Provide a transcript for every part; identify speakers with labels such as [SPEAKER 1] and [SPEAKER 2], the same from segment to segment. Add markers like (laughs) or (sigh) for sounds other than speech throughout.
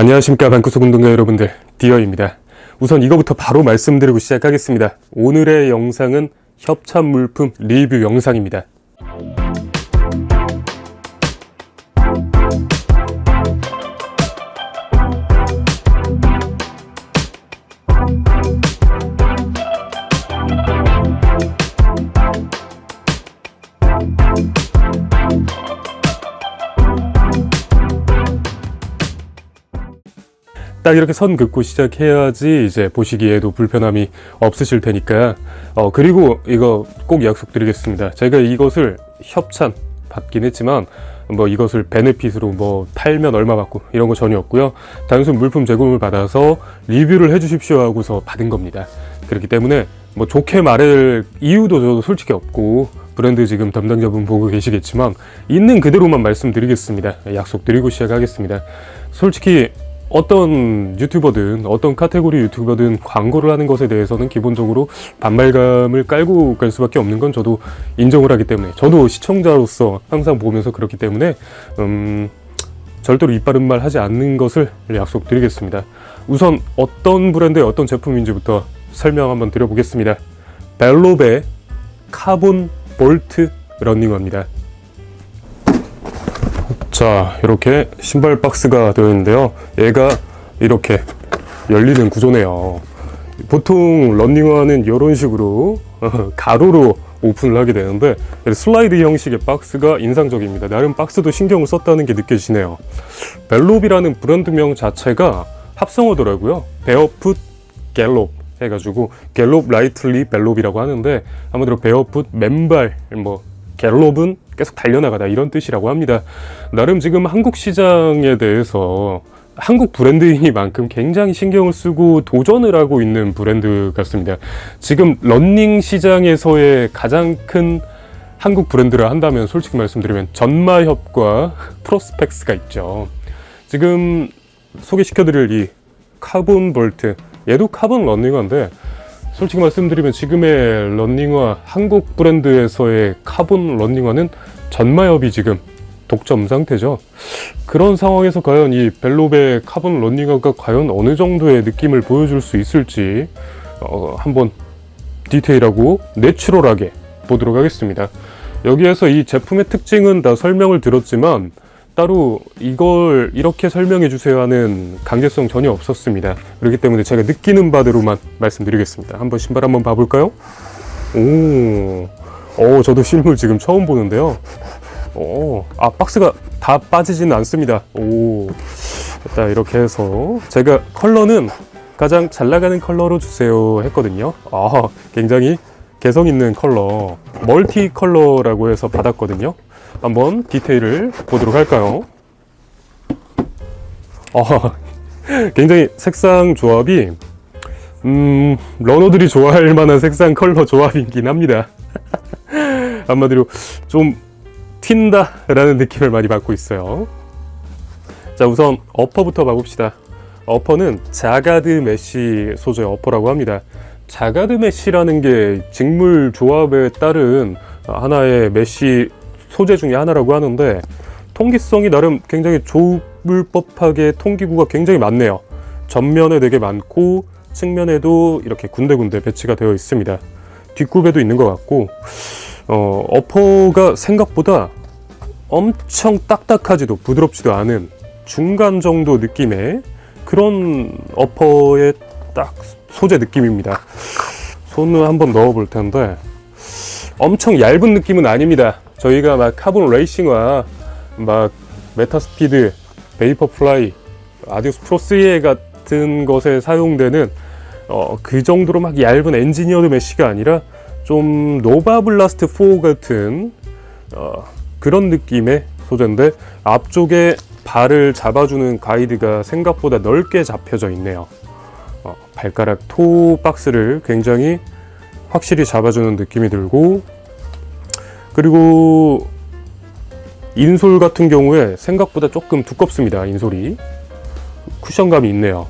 [SPEAKER 1] 안녕하십니까 방구석 운동가 여러분들. 디어입니다. 우선 이거부터 바로 말씀드리고 시작하겠습니다. 오늘의 영상은 협찬 물품 리뷰 영상입니다 딱 이렇게 선 긋고 시작해야지 이제 보시기에도 불편함이 없으실 테니까. 어 그리고 이거 꼭 약속드리겠습니다. 제가 이것을 협찬 받긴 했지만 뭐 이것을 베네핏으로 뭐 팔면 얼마 받고 이런 거 전혀 없고요. 단순 물품 제공을 받아서 리뷰를 해주십시오 하고서 받은 겁니다. 그렇기 때문에 뭐 좋게 말할 이유도 저도 솔직히 없고 브랜드 지금 담당자분 보고 계시겠지만 있는 그대로만 말씀드리겠습니다. 약속드리고 시작하겠습니다. 솔직히 어떤 유튜버든 어떤 카테고리 유튜버든 광고를 하는 것에 대해서는 기본적으로 반발감을 깔고 갈 수밖에 없는 건 저도 인정을 하기 때문에 저도 시청자로서 항상 보면서 그렇기 때문에 음 절대로 이빠른 말 하지 않는 것을 약속드리겠습니다. 우선 어떤 브랜드의 어떤 제품인지부터 설명 한번 드려보겠습니다. 벨로베 카본 볼트 러닝화입니다. 자 이렇게 신발 박스가 되어 있는데요. 얘가 이렇게 열리는 구조네요. 보통 런닝화는 이런 식으로 어, (laughs) 가로로 오픈을 하게 되는데 슬라이드 형식의 박스가 인상적입니다. 나름 박스도 신경을 썼다는 게 느껴지네요. 벨롭이라는 브랜드명 자체가 합성어더라고요. 베어풋 갤롭 해가지고 갤롭 라이틀리 벨롭이라고 하는데 아무래도 베어풋 맨발 뭐 갤롭은 계속 달려나가다 이런 뜻이라고 합니다. 나름 지금 한국 시장에 대해서 한국 브랜드이니만큼 굉장히 신경을 쓰고 도전을 하고 있는 브랜드 같습니다. 지금 런닝 시장에서의 가장 큰 한국 브랜드라 한다면 솔직히 말씀드리면 전마협과 프로스펙스가 있죠. 지금 소개시켜드릴 이 카본 볼트 얘도 카본 런닝화인데 솔직히 말씀드리면 지금의 런닝화 한국 브랜드에서의 카본 런닝화는 전마협이 지금 독점 상태죠. 그런 상황에서 과연 이 벨롭의 카본 런닝화가 과연 어느 정도의 느낌을 보여줄 수 있을지 어, 한번 디테일하고 내추럴하게 보도록 하겠습니다. 여기에서 이 제품의 특징은 다 설명을 들었지만 따로 이걸 이렇게 설명해 주세요 하는 강제성 전혀 없었습니다. 그렇기 때문에 제가 느끼는 바대로만 말씀드리겠습니다. 한번 신발 한번 봐볼까요? 오, 오, 저도 실물 지금 처음 보는데요. 오, 아 박스가 다 빠지지는 않습니다. 오, 일단 이렇게 해서 제가 컬러는 가장 잘 나가는 컬러로 주세요 했거든요. 아, 굉장히 개성 있는 컬러, 멀티 컬러라고 해서 받았거든요. 한번 디테일을 보도록 할까요? 아, (laughs) 굉장히 색상 조합이 음, 러너들이 좋아할 만한 색상 컬러 조합이긴 합니다. (laughs) 한마디로 좀 튄다 라는 느낌을 많이 받고 있어요. 자, 우선 어퍼부터 봐봅시다. 어퍼는 자가드 메쉬 소재의 어퍼라고 합니다. 자가드 메쉬라는 게 직물 조합에 따른 하나의 메쉬 소재 중에 하나라고 하는데 통기성이 나름 굉장히 좋을 법하게 통기구가 굉장히 많네요. 전면에 되게 많고 측면에도 이렇게 군데군데 배치가 되어 있습니다. 뒷굽에도 있는 것 같고 어, 어퍼가 생각보다 엄청 딱딱하지도 부드럽지도 않은 중간 정도 느낌의 그런 어퍼의 딱 소재 느낌입니다. 손을 한번 넣어 볼 텐데 엄청 얇은 느낌은 아닙니다. 저희가 막 카본 레이싱화, 막 메타스피드, 베이퍼 플라이, 아디오스 프로 3 같은 것에 사용되는 어, 그 정도로 막 얇은 엔지니어드 메쉬가 아니라 좀 노바 블라스트 4 같은 어, 그런 느낌의 소재인데 앞쪽에 발을 잡아주는 가이드가 생각보다 넓게 잡혀져 있네요. 어, 발가락 토 박스를 굉장히 확실히 잡아주는 느낌이 들고 그리고 인솔 같은 경우에 생각보다 조금 두껍습니다. 인솔이 쿠션감이 있네요.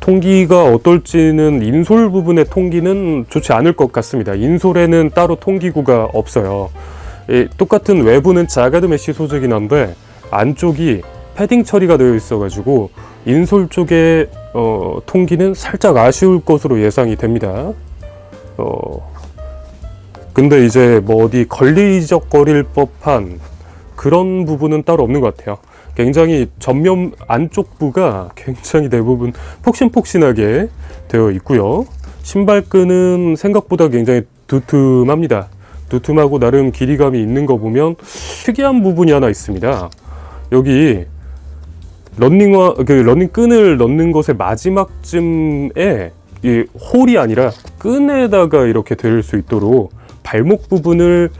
[SPEAKER 1] 통기가 어떨지는 인솔 부분의 통기는 좋지 않을 것 같습니다. 인솔에는 따로 통기구가 없어요. 이 똑같은 외부는 자가드 메쉬 소재긴 한데 안쪽이 패딩 처리가 되어 있어 가지고 인솔 쪽에 어, 통기는 살짝 아쉬울 것으로 예상이 됩니다. 어, 근데 이제 뭐 어디 걸리적거릴 법한 그런 부분은 따로 없는 것 같아요. 굉장히 전면 안쪽 부가 굉장히 대부분 폭신폭신하게 되어 있고요. 신발끈은 생각보다 굉장히 두툼합니다. 두툼하고 나름 길이감이 있는 거 보면 특이한 부분이 하나 있습니다. 여기 런닝화 그 런닝 끈을 넣는 것의 마지막쯤에 이 홀이 아니라 끈에다가 이렇게 될 수 있도록 발목 부분을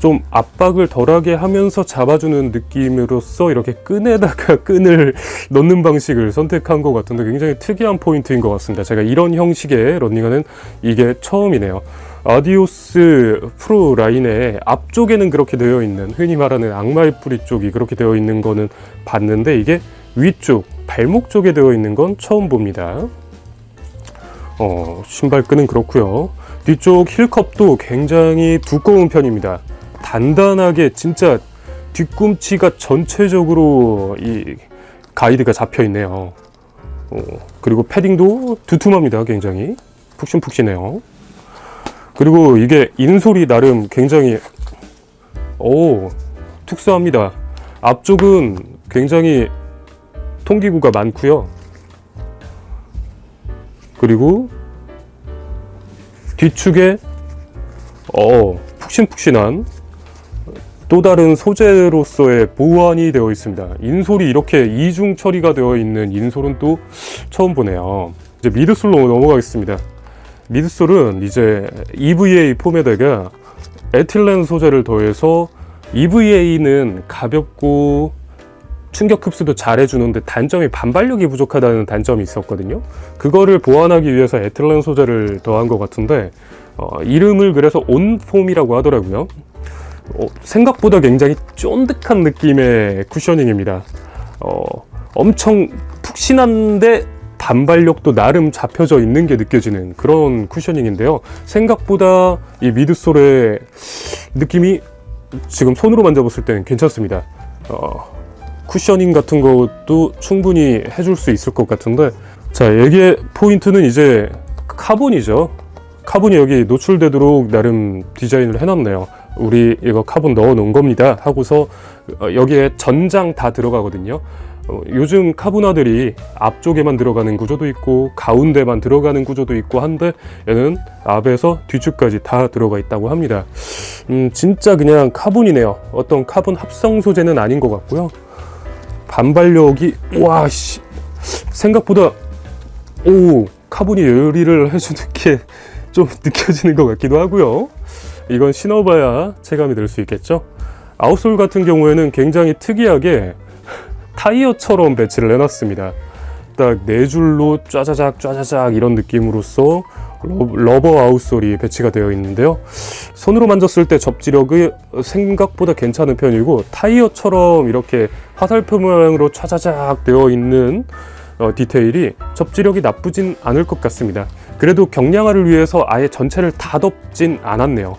[SPEAKER 1] 좀 압박을 덜하게 하면서 잡아주는 느낌으로써 이렇게 끈에다가 (laughs) 끈을 넣는 방식을 선택한 것 같은데 굉장히 특이한 포인트인 것 같습니다. 제가 이런 형식의 런닝화는 이게 처음이네요. 아디오스 프로 라인의 앞쪽에는 그렇게 되어 있는 흔히 말하는 악마의 뿌리 쪽이 그렇게 되어 있는 거는 봤는데 이게 위쪽 발목 쪽에 되어 있는 건 처음 봅니다. 어, 신발끈은 그렇고요. 뒤쪽 힐컵도 굉장히 두꺼운 편입니다. 단단하게 진짜 뒤꿈치가 전체적으로 이 가이드가 잡혀 있네요. 어, 그리고 패딩도 두툼합니다. 굉장히 푹신푹신해요. 그리고 이게 인솔이 나름 굉장히 오 특수합니다. 앞쪽은 굉장히 통기구가 많고요. 그리고 뒤축에 어 푹신푹신한 또 다른 소재로서의 보완이 되어 있습니다. 인솔이 이렇게 이중 처리가 되어 있는 인솔은 또 처음 보네요. 이제 미드솔로 넘어가겠습니다. 미드솔은 이제 EVA 폼에다가 에틸렌 소재를 더해서 EVA는 가볍고 충격 흡수도 잘 해주는데 단점이 반발력이 부족하다는 단점이 있었거든요. 그거를 보완하기 위해서 에틸렌 소재를 더한 것 같은데 어, 이름을 그래서 온폼이라고 하더라고요. 어, 생각보다 굉장히 쫀득한 느낌의 쿠셔닝입니다. 어, 엄청 푹신한데 반발력도 나름 잡혀져 있는 게 느껴지는 그런 쿠셔닝인데요. 생각보다 이 미드솔의 느낌이 지금 손으로 만져봤을 때는 괜찮습니다. 어, 쿠셔닝 같은 것도 충분히 해줄 수 있을 것 같은데 자 여기에 포인트는 이제 카본이죠. 카본이 여기 노출되도록 나름 디자인을 해놨네요. 우리 이거 카본 넣어 놓은 겁니다 하고서 어, 여기에 전장 다 들어가거든요. 어, 요즘 카보나들이 앞쪽에만 들어가는 구조도 있고 가운데만 들어가는 구조도 있고 한데 얘는 앞에서 뒤쪽까지 다 들어가 있다고 합니다. 음 진짜 그냥 카본이네요. 어떤 카본 합성 소재는 아닌 것 같고요 반발력이 와 씨 생각보다 오 카본이 요리를 해주는 게 좀 느껴지는 것 같기도 하고요. 이건 신어봐야 체감이 될수 있겠죠. 아웃솔 같은 경우에는 굉장히 특이하게 타이어처럼 배치를 해놨습니다. 딱 네 줄로 짜자작 짜자작 이런 느낌으로써 러- 러버 아웃솔이 배치가 되어 있는데요. 손으로 만졌을 때 접지력이 생각보다 괜찮은 편이고 타이어처럼 이렇게 화살표 모양으로 차자작 되어 있는 어, 디테일이 접지력이 나쁘진 않을 것 같습니다. 그래도 경량화를 위해서 아예 전체를 다 덮진 않았네요.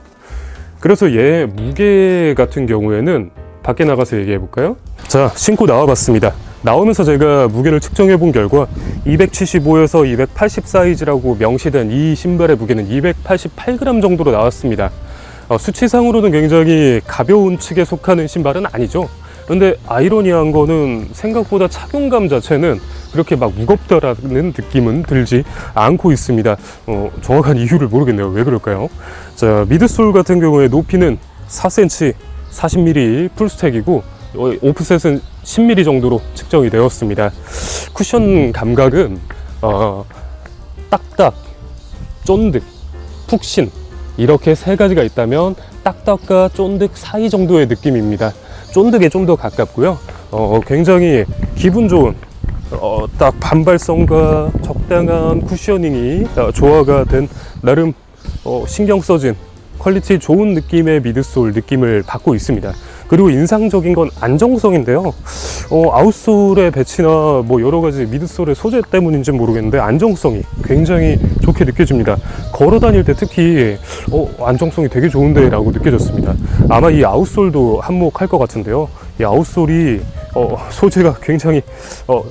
[SPEAKER 1] 그래서 얘 무게 같은 경우에는 밖에 나가서 얘기해 볼까요? 자, 신고 나와 봤습니다. 나오면서 제가 무게를 측정해 본 결과 275에서 280 사이즈라고 명시된 이 신발의 무게는 288g 정도로 나왔습니다. 어, 수치상으로는 굉장히 가벼운 측에 속하는 신발은 아니죠. 근데 아이러니한 거는 생각보다 착용감 자체는 그렇게 막 무겁다라는 느낌은 들지 않고 있습니다. 어, 정확한 이유를 모르겠네요. 왜 그럴까요? 자, 미드솔 같은 경우에 높이는 4cm, 40mm 풀스택이고 어, 오프셋은 10mm 정도로 측정이 되었습니다. 쿠션 감각은 어, 딱딱, 쫀득, 푹신 이렇게 세 가지가 있다면 딱딱과 쫀득 사이 정도의 느낌입니다. 쫀득에 좀 더 가깝고요. 어, 굉장히 기분 좋은 어, 딱 반발성과 적당한 쿠셔닝이 어, 조화가 된 나름 어, 신경 써진 퀄리티 좋은 느낌의 미드솔 느낌을 받고 있습니다. 그리고 인상적인 건 안정성인데요. 어, 아웃솔의 배치나 뭐 여러 가지 미드솔의 소재 때문인지 모르겠는데 안정성이 굉장히 좋게 느껴집니다. 걸어 다닐 때 특히 어, 안정성이 되게 좋은데라고 느껴졌습니다. 아마 이 아웃솔도 한몫할 것 같은데요. 이 아웃솔이 어, 소재가 굉장히 어,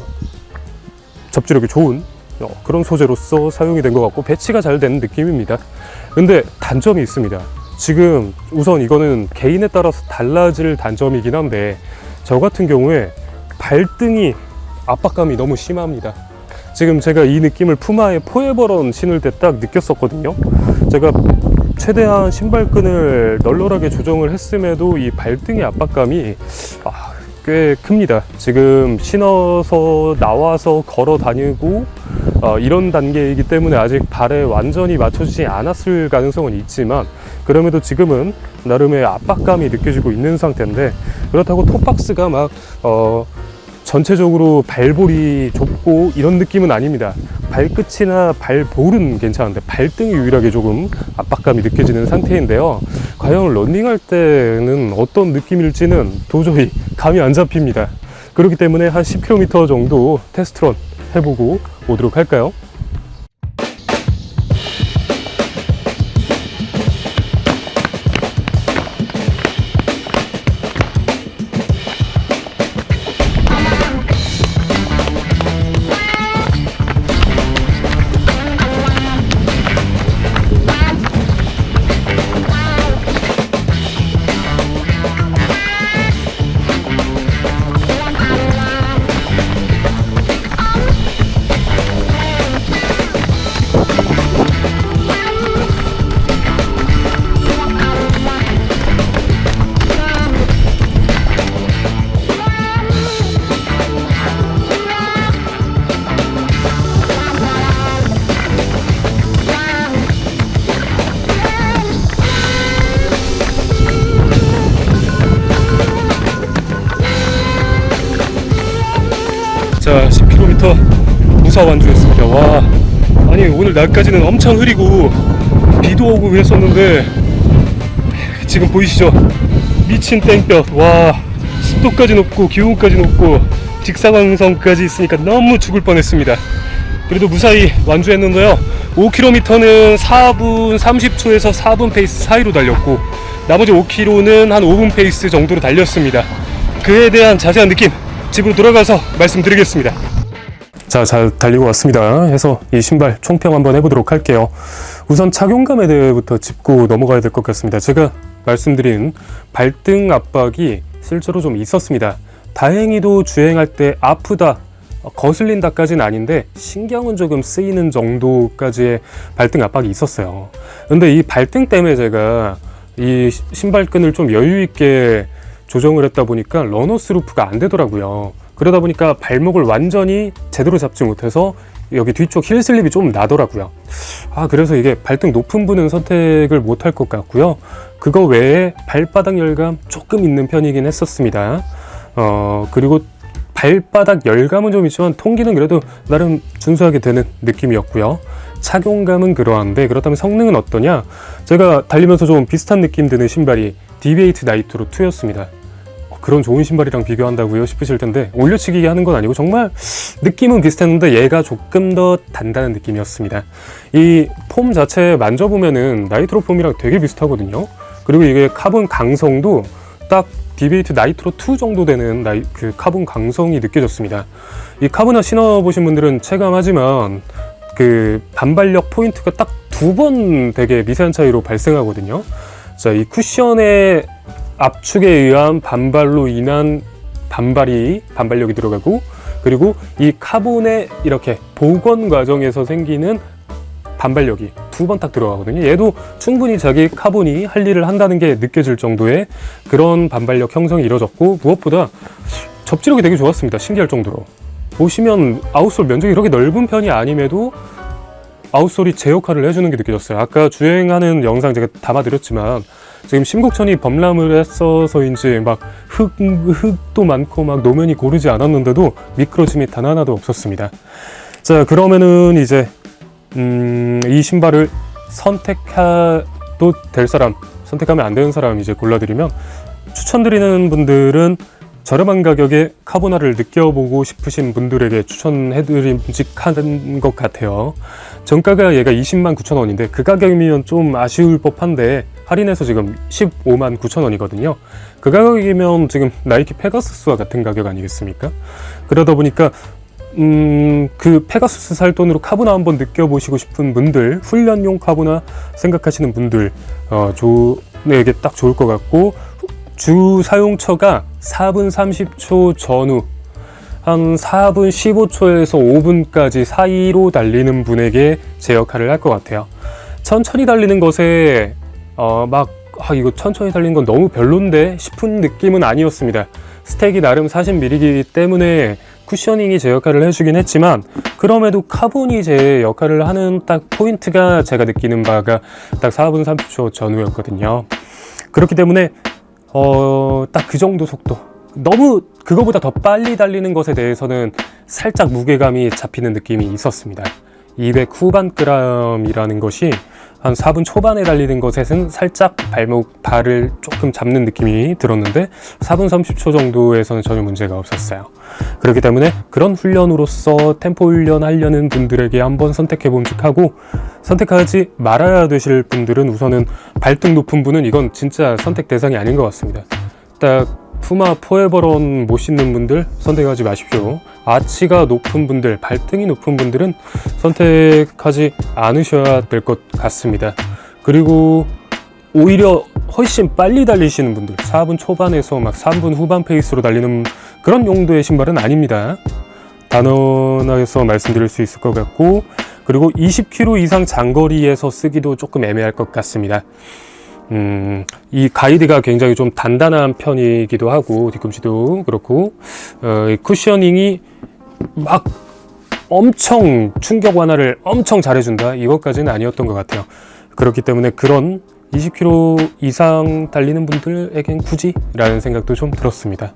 [SPEAKER 1] 접지력이 좋은 어, 그런 소재로서 사용이 된 것 같고 배치가 잘된 느낌입니다. 근데 단점이 있습니다. 지금 우선 이거는 개인에 따라서 달라질 단점이긴 한데 저 같은 경우에 발등이 압박감이 너무 심합니다. 지금 제가 이 느낌을 푸마의 포에버런 신을 때 딱 느꼈었거든요. 제가 최대한 신발끈을 널널하게 조정을 했음에도 이 발등의 압박감이 아, 꽤 큽니다. 지금 신어서 나와서 걸어 다니고 어, 이런 단계이기 때문에 아직 발에 완전히 맞춰지지 않았을 가능성은 있지만 그럼에도 지금은 나름의 압박감이 느껴지고 있는 상태인데 그렇다고 톱박스가 막 어, 전체적으로 발볼이 좁고 이런 느낌은 아닙니다. 발끝이나 발볼은 괜찮은데 발등이 유일하게 조금 압박감이 느껴지는 상태인데요. 과연 런닝할 때는 어떤 느낌일지는 도저히 감이 안 잡힙니다. 그렇기 때문에 한 10km 정도 테스트런 해보고 오도록 할까요? 자, 10km 무사 완주했습니다. 와, 아니 오늘 날까지는 엄청 흐리고 비도 오고 그랬었는데 지금 보이시죠? 미친 땡볕. 와, 습도까지 높고 기온까지 높고 직사광선까지 있으니까 너무 죽을 뻔했습니다. 그래도 무사히 완주했는데요. 5km는 4분 30초에서 4분 페이스 사이로 달렸고 나머지 5km는 한 5분 페이스 정도로 달렸습니다. 그에 대한 자세한 느낌 집으로 돌아가서 말씀드리겠습니다. 자, 잘 달리고 왔습니다. 해서 이 신발 총평 한번 해보도록 할게요. 우선 착용감에 대해부터 짚고 넘어가야 될 것 같습니다. 제가 말씀드린 발등 압박이 실제로 좀 있었습니다. 다행히도 주행할 때 아프다, 어, 거슬린다까지는 아닌데 신경은 조금 쓰이는 정도까지의 발등 압박이 있었어요. 근데 이 발등 때문에 제가 이 시- 신발끈을 좀 여유 있게 조정을 했다 보니까 러너 스 루프가 안 되더라고요. 그러다 보니까 발목을 완전히 제대로 잡지 못해서 여기 뒤쪽 힐 슬립이 좀 나더라고요. 아, 그래서 이게 발등 높은 분은 선택을 못 할 것 같고요. 그거 외에 발바닥 열감 조금 있는 편이긴 했었습니다. 어, 그리고 발바닥 열감은 좀 있지만 통기는 그래도 나름 준수하게 되는 느낌이었고요. 착용감은 그러한데 그렇다면 성능은 어떠냐? 제가 달리면서 좀 비슷한 느낌 드는 신발이 디베이트 나이트로 2였습니다. 어, 그런 좋은 신발이랑 비교한다고요 싶으실 텐데 올려치기 하는 건 아니고 정말 느낌은 비슷했는데 얘가 조금 더 단단한 느낌이었습니다. 이 폼 자체 만져보면은 나이트로 폼이랑 되게 비슷하거든요. 그리고 이게 카본 강성도 딱 디베이트 나이트로 2 정도 되는 나이, 그 카본 강성이 느껴졌습니다. 이 카보나 신어보신 분들은 체감하지만 그 반발력 포인트가 딱 두 번 되게 미세한 차이로 발생하거든요. 자, 이 쿠션의 압축에 의한 반발로 인한 반발이 반발력이 들어가고 그리고 이 카본의 이렇게 복원 과정에서 생기는 반발력이 두 번 딱 들어가거든요. 얘도 충분히 자기 카본이 할 일을 한다는 게 느껴질 정도의 그런 반발력 형성이 이루어졌고 무엇보다 접지력이 되게 좋았습니다. 신기할 정도로. 보시면 아웃솔 면적이 그렇게 넓은 편이 아님에도 아웃솔이 제 역할을 해주는 게 느껴졌어요. 아까 주행하는 영상 제가 담아드렸지만 지금 심곡천이 범람을 했어서인지 막 흙, 흙도 많고 막 노면이 고르지 않았는데도 미끄러짐이 단 하나도 없었습니다. 자, 그러면은 이제 음, 이 신발을 선택해도 될 사람, 선택하면 안 되는 사람 이제 골라드리면 추천드리는 분들은 저렴한 가격에 카보나를 느껴보고 싶으신 분들에게 추천해드림직한 것 같아요. 정가가 얘가 20만 9천 원인데 그 가격이면 좀 아쉬울 법한데 할인해서 지금 15만 9천 원이거든요. 그 가격이면 지금 나이키 페가수스와 같은 가격 아니겠습니까? 그러다 보니까 음, 그 페가수스 살 돈으로 카보나 한번 느껴보시고 싶은 분들, 훈련용 카보나 생각하시는 분들, 어, 조 에게 딱 좋을 것 같고, 주 사용처가 4분 30초 전후, 한 4분 15초에서 5분까지 사이로 달리는 분에게 제 역할을 할 것 같아요. 천천히 달리는 것에, 어, 막, 아, 이거 천천히 달리는 건 너무 별론데 싶은 느낌은 아니었습니다. 스택이 나름 40mm이기 때문에 쿠셔닝이 제 역할을 해주긴 했지만 그럼에도 카본이 제 역할을 하는 딱 포인트가 제가 느끼는 바가 딱 4분 30초 전후였거든요. 그렇기 때문에 어, 딱 그 정도 속도. 너무 그거보다 더 빨리 달리는 것에 대해서는 살짝 무게감이 잡히는 느낌이 있었습니다. 200 후반 그램이라는 것이 한 4분 초반에 달리는 것에는 살짝 발목, 발을 조금 잡는 느낌이 들었는데 4분 30초 정도에서는 전혀 문제가 없었어요. 그렇기 때문에 그런 훈련으로서 템포 훈련 하려는 분들에게 한번 선택해 봄직하고 선택하지 말아야 되실 분들은 우선은 발등 높은 분은 이건 진짜 선택 대상이 아닌 것 같습니다. 딱 푸마 포에버런 못 신는 분들 선택하지 마십시오. 아치가 높은 분들, 발등이 높은 분들은 선택하지 않으셔야 될 것 같습니다. 그리고 오히려 훨씬 빨리 달리시는 분들, 4분 초반에서 막 3분 후반 페이스로 달리는 그런 용도의 신발은 아닙니다. 단언해서 말씀드릴 수 있을 것 같고, 그리고 20km 이상 장거리에서 쓰기도 조금 애매할 것 같습니다. 음, 이 가이드가 굉장히 좀 단단한 편이기도 하고, 뒤꿈치도 그렇고, 어, 이 쿠셔닝이 막 엄청 충격 완화를 엄청 잘해준다? 이것까지는 아니었던 것 같아요. 그렇기 때문에 그런 20km 이상 달리는 분들에겐 굳이? 라는 생각도 좀 들었습니다.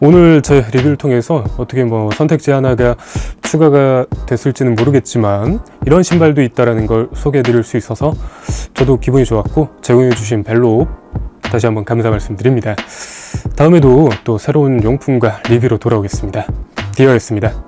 [SPEAKER 1] 오늘 제 리뷰를 통해서 어떻게 뭐 선택지 하나가 추가가 됐을지는 모르겠지만 이런 신발도 있다라는 걸 소개해 드릴 수 있어서 저도 기분이 좋았고 제공해 주신 벨로 다시 한번 감사 말씀드립니다. 다음에도 또 새로운 용품과 리뷰로 돌아오겠습니다. 디어였습니다.